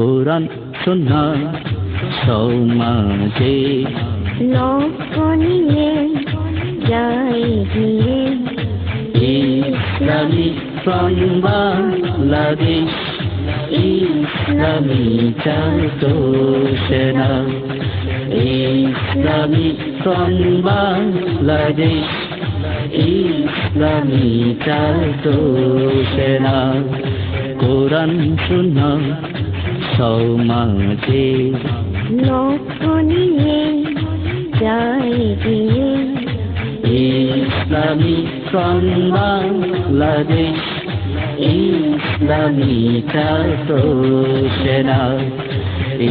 কোরআন শোনা সমাজে নিয়ে যাই গিয়ে ইসলামী বাংলাদেশ ইসলামী সেনা ইসলামী বাংলাদেশ ইসলামী সেনা কোরআন শোনা সমাজে লক্ষ নিয়ে যাই গিয়ে। ইসলামী বাংলাদেশ ইসলামী সেনা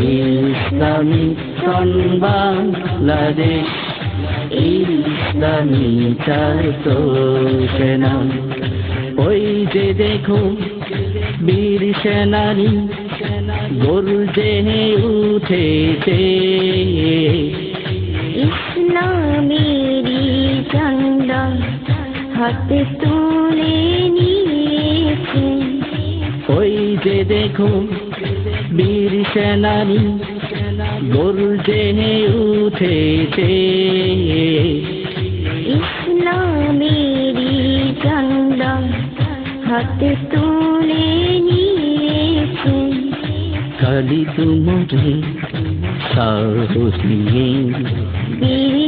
ইসলামী বাংলাদেশ ইসলামী সেনা ওই যে দেখো বীর সেনানী গর্জে উঠেছে। ইসলামেরই ঝান্ডা হাতে তুলে নিয়েছে। ওই যে দেখো বীর সেনানী গর্জে উঠেছে। ইসলামেরই হাতে তুলে কালি তুমরে সাহস নিয়ে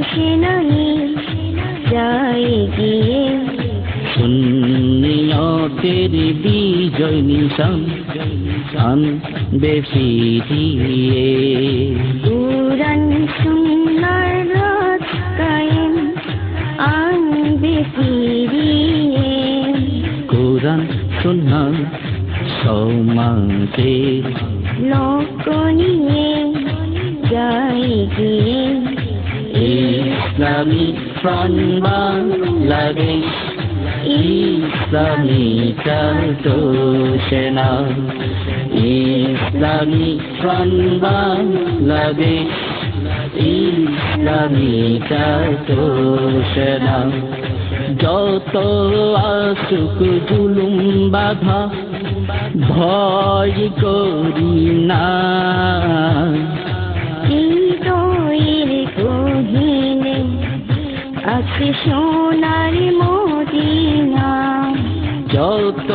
সেনানি যাই গিয়ে সুন্নিয়তের বিজয় নিশান আনবে ফিরিয়ে কুরআন সুন্নার রাত কায়েম আনবে ফিরিয়ে কোরআন শোনা সমাজে লোক নিয়ে যাই গিয়ে ইসলামী ফ্রন্ট বাংলাদেশ ইসলামী সেনা। ইসলামী ফ্রন্ট বাংলাদেশ ইসলামী সেনা। যত আসুক জুলুম বাধা ভয় করি না। হৃদয়ের গহীনে আছে সোনার মদিনা। যত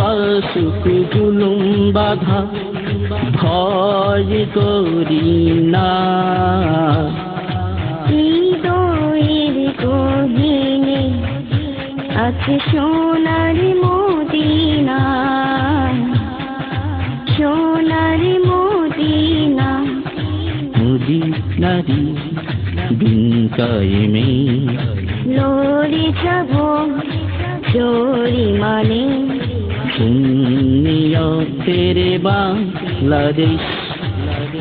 আসুক জুলুম বাধা ভয় করি না। হৃদয়ের গহীনে আছে সোনার মদিনা। সোনার মদিনা। মুদি নারী দিন কায়েমে। লড়ে যাব জোরি মানে। শূন্য তেরে বাংলাদেশ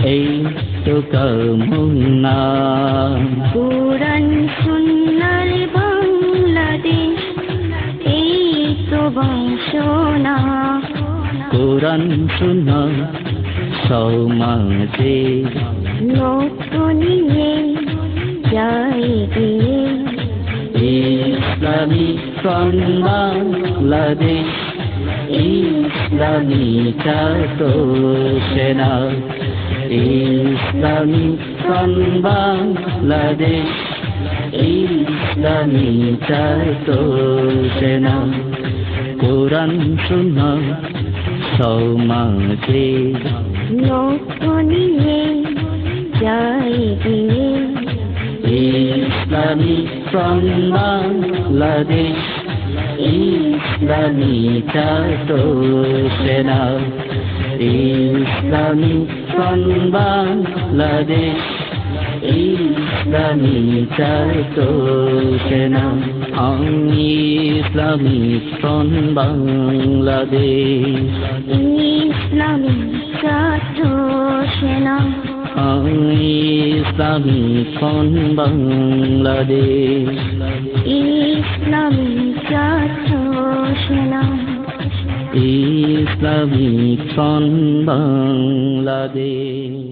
এই তো কামনা। কোরআন শোনা সমাজে লোক নিয়ে যাই গিয়ে ইসলামী বাংলাদেশ ইসলামী চাতো সেনা ইসলামী বাংলাদেশ ইসলামী চাতো সেনা কোরআন শোনা সমাজে নিয়ে যাই গিয়ে ইসলামী বাংলাদেশ ইসলামী চাতো সেনা ইসলামী বাংলাদেশ ইসলামী চাতো সেনা আমি ইসলামী ফ্রন্ট বাংলাদেশ ইসলামী ছাত্র সেনা ইসলামী ফ্রন্ট বাংলাদেশ ইসলামী সেনা বাংলাদেশ